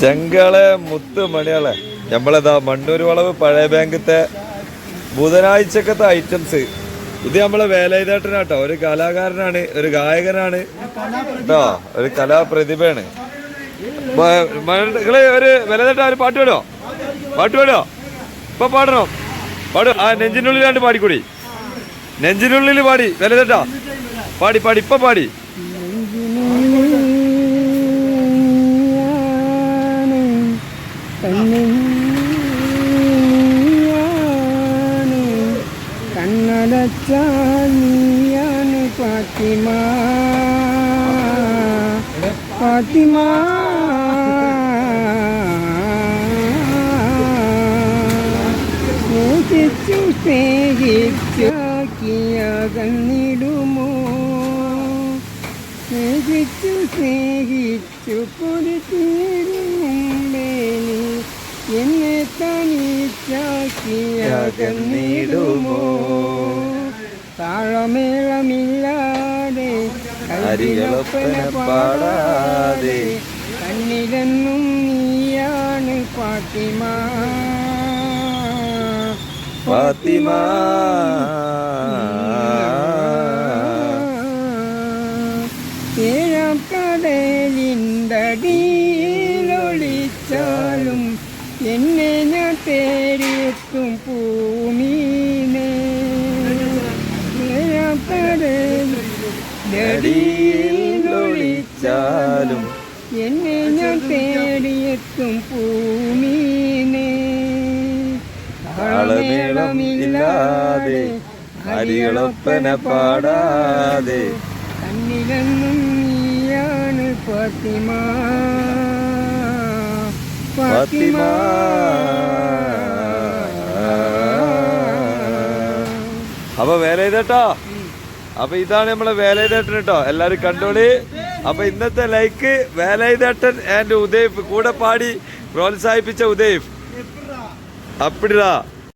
ചെങ്കളെ മുത്ത് മണിയാളെ. നമ്മളെന്താ മണ്ണൂർ വളവ് പഴയ ബാങ്കത്തെ ബുധനാഴ്ചക്കത്തെ ഐറ്റംസ്. ഇത് നമ്മളെ വേലയിതേട്ടനാട്ടോ. ഒരു കലാകാരനാണ് ഒരു ഗായകനാണ്. കേട്ടോ ഒരു കലാപ്രതിഭയാണ്. നിങ്ങൾ ഒരു വിലതേട്ട ഒരു പാട്ട് പാടോ പാട്ട് പാടോ ഇപ്പൊ പാടണോ? പാടും. ആ നെഞ്ചിനുള്ളിലാണ്ട് പാടിക്കൂടി. നെഞ്ചിനുള്ളിൽ പാടി. വിലതേട്ടാ പാടി പാടി. ഇപ്പൊ പാടി. കണ്ണടച്ചാനിയാണ് ഫാത്തിമ. ഫാത്തിമ. സ്നേഹിച്ചാക്കിയ സ്നേഹിച്ചാക്കിയകന്നിടുമോ സ്നേഹിച്ചു സ്നേഹിച്ചു പൊരുത്തീരുമ്പേനി എന്നെ തനിച്ചാക്കിയകന്നിടുമോ താളമേളമില്ലാതെ അരികളൊപ്പന പാടാതെ. കണ്ണിലെന്നും നീയാണ് പാത്തിമ പാത്തിമ ഏഴാം കടലിന്തടിയിലൊളിച്ചാലും കടലിലൊളിച്ചാലും എന്നെ ഞാൻ തേടിയെത്തും ഭൂമീനെ താളമേളമില്ലാതെ അരികളൊപ്പന പാടാതെ കണ്ണിലെന്നും നീയാണ് ഫാത്തിമ. ഫാത്തിമ. അപ്പൊ വേറെ ചെയ്തട്ടോ അപ്പൊ ഇതാണ് നമ്മളെ വേലൈതേട്ടൻ കേട്ടോ എല്ലാരും കണ്ടോളി. അപ്പൊ ഇന്നത്തെ ലൈക്ക് വേലൈതേട്ടൻ ആൻഡ് ഉദയ്. കൂടെ പാടി പ്രോത്സാഹിപ്പിച്ച ഉദയ്. അപ്പിടാ